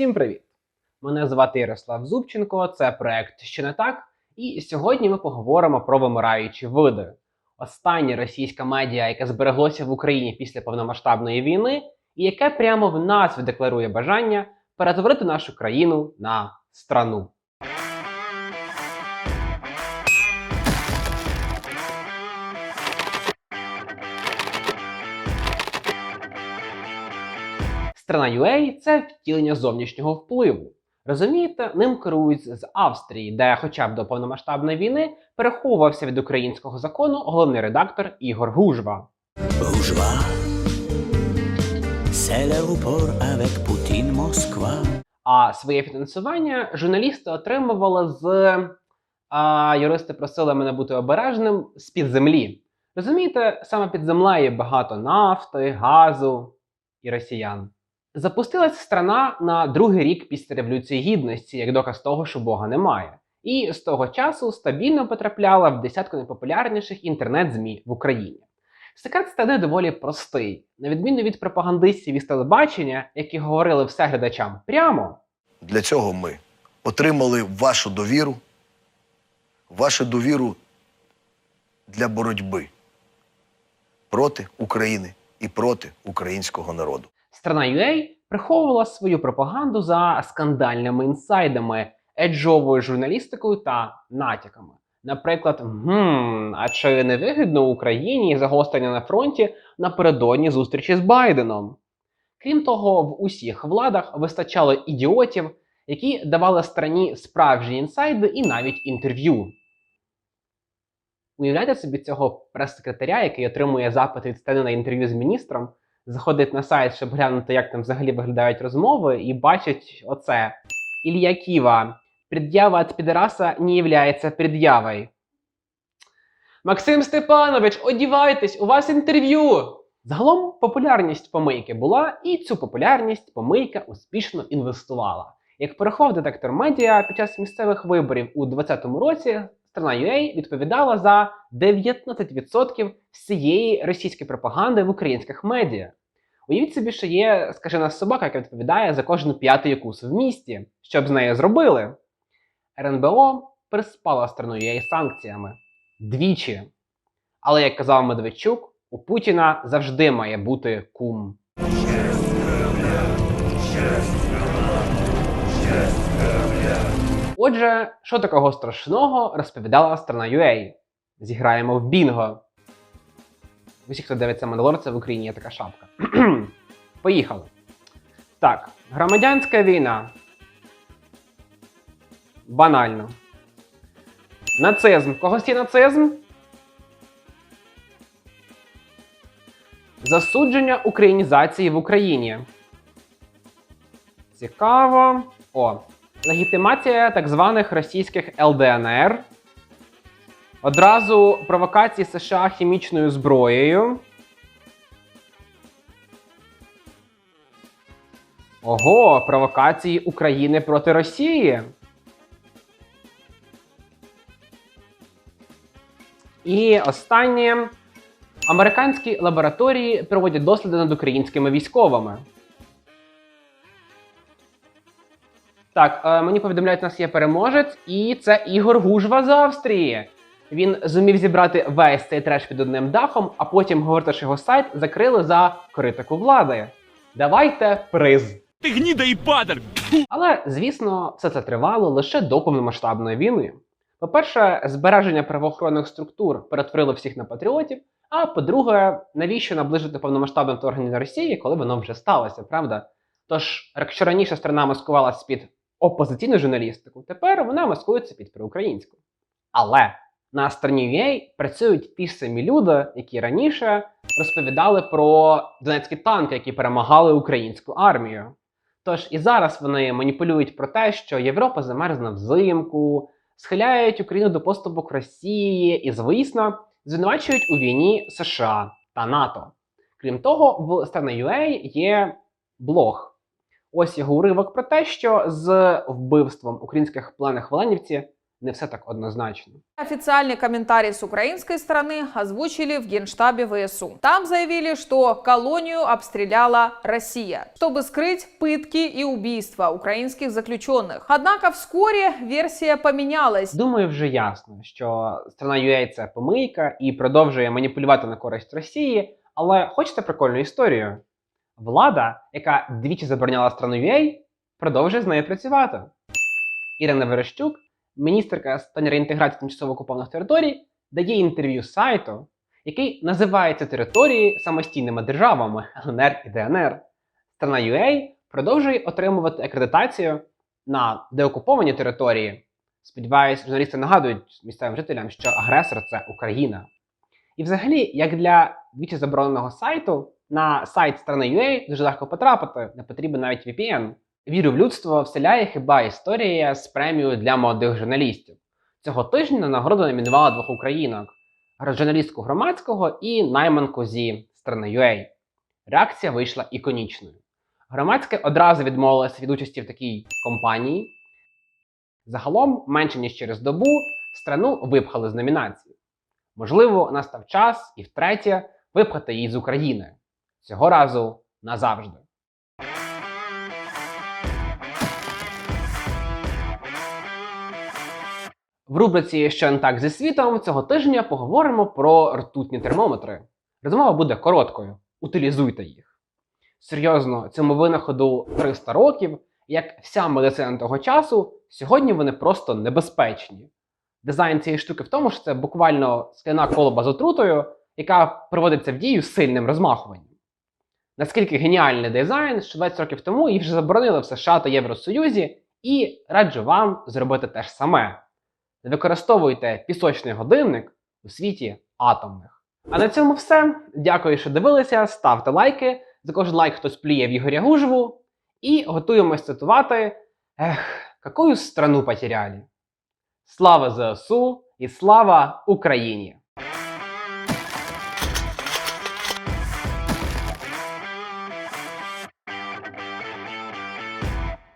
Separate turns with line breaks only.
Всім привіт! Мене звати Ярослав Зубченко, це проект Що не так. І сьогодні ми поговоримо про вимираючі види. Остання російська медіа, яке збереглося в Україні після повномасштабної війни, і яке прямо в назві декларує бажання перетворити нашу країну на страну. Страна UA – це втілення зовнішнього впливу. Розумієте, ним керують з Австрії, де, хоча б до повномасштабної війни, переховувався від українського закону головний редактор Ігор Гужва.
C'est l'aéroport avec Poutine Москва.
А своє фінансування журналісти отримували з а, юристи просили мене бути обережним з під землі. Розумієте, саме під землею багато нафти, газу і росіян. Запустилась страна на другий рік після Революції Гідності, як доказ того, що Бога немає. І з того часу стабільно потрапляла в десятку найпопулярніших інтернет-змі в Україні. Секрет стане доволі простий, на відміну від пропагандистів із телебачення, які говорили все глядачам прямо.
Для цього ми отримали вашу довіру, вашу довіру для боротьби проти України і проти українського народу.
Страна UA приховувала свою пропаганду за скандальними інсайдами, еджовою журналістикою та натяками. Наприклад, «Гм, а чи не вигідно Україні загострення на фронті напередодні зустрічі з Байденом? Крім того, в усіх владах вистачало ідіотів, які давали страні справжні інсайди і навіть інтерв'ю. Уявляєте собі цього прес-секретаря, який отримує запит від стени на інтерв'ю з міністром, заходить на сайт, щоб глянути, як там взагалі виглядають розмови, і бачить оце. Ілля Ківа. Пред'ява від підараса не являється пред'явою. Максим Степанович, одівайтесь, у вас інтерв'ю. Загалом популярність помийки була, і цю популярність помийка успішно інвестувала. Як порахував детектор медіа під час місцевих виборів у 2020 році, страна UA відповідала за 19% всієї російської пропаганди в українських медіа. Уявіть собі, що є скажена собака, яка відповідає за кожен п'ятий укус в місті. Що б з нею зробили? РНБО приспала страну UA санкціями двічі. Але як казав Медведчук, у Путіна завжди має бути кум. Отже, що такого страшного розповідала страна UA? Зіграємо в Бінго. Усі, хто дивиться Мандалорця в Україні, є така шапка. Поїхали. Так, громадянська війна. Банально. Нацизм. Когось є нацизм? Засудження українізації в Україні. Цікаво. О. Легітимація так званих російських ЛДНР. Одразу провокації США хімічною зброєю. Ого, провокації України проти Росії. І останнє. Американські лабораторії проводять досліди над українськими військовими. Так, е, мені повідомляють, у нас є переможець, і це Ігор Гужва з Австрії. Він зумів зібрати весь цей треш під одним дахом, а потім, говорити, його сайт закрили за критику влади. Давайте приз.
Ты гнида и падаль!
Але, звісно, все це тривало лише до повномасштабної війни. По-перше, збереження правоохоронних структур перетворило всіх на патріотів. А по-друге, навіщо наближити повномасштабне вторгнення Росії, коли воно вже сталося, правда? Тож, якщо раніше страна маскувалася під опозиційну журналістику, тепер вона маскується під проукраїнську. Але на стороні UA працюють ті ж самі люди, які раніше розповідали про донецькі танки, які перемагали українську армію. Тож і зараз вони маніпулюють про те, що Європа замерзне взимку, схиляють Україну до поступок Росії і, звісно, звинувачують у війні США та НАТО. Крім того, в сторони UA є блог. Ось його уривок про те, що з вбивством українських пленних в Оленівці не все так однозначно.
Официальный комментарий с украинской стороны озвучили в Генштабе ВСУ. Там заявили, что колонию обстреляла Россия, чтобы скрыть пытки и убийства украинских заключенных. Однако вскоре версия поменялась.
Думаю, вже ясно, що страна UA – це помийка і продовжує маніпулювати на користь Росії. Але хочете прикольну історію? Влада, яка двічі забороняла страну UA, продовжує з нею працювати. Ірина Верещук, міністерка з питань реінтеграції тимчасово окупованих територій, дає інтерв'ю сайту, який називається території самостійними державами ЛНР і ДНР. Страна UA продовжує отримувати акредитацію на деокуповані території. Сподіваюсь, журналісти нагадують місцевим жителям, що агресор це Україна. І взагалі, як для двічі забороненого сайту, на сайт страни UA дуже легко потрапити, не потрібен навіть VPN. Віру в людство вселяє хіба історія з премією для молодих журналістів. Цього тижня на нагороду номінувала двох українок: журналістку громадського і найманку зі страни UA. Реакція вийшла іконічною. Громадське одразу відмовилося від участі в такій компанії. Загалом, менше ніж через добу, страну випхали з номінації. Можливо, настав час і втретє випхати її з України. Цього разу назавжди. В рубриці Що не так зі світом цього тижня поговоримо про ртутні термометри. Розмова буде короткою. Утилізуйте їх. Серйозно, цьому винаходу 300 років, як вся медицина того часу, сьогодні вони просто небезпечні. Дизайн цієї штуки в тому, що це буквально скляна колоба з отрутою, яка проводиться в дію з сильним розмахуванням. Наскільки геніальний дизайн, що 20 років тому їх вже заборонили в США та Євросоюзі, і раджу вам зробити те ж саме. Не використовуйте пісочний годинник у світі атомних. А на цьому все. Дякую, що дивилися. Ставте лайки. За кожен лайк хтось пліє в Ігоря Гужву. І готуємось цитувати. Ех, какую страну потеряли? Слава ЗСУ і слава Україні!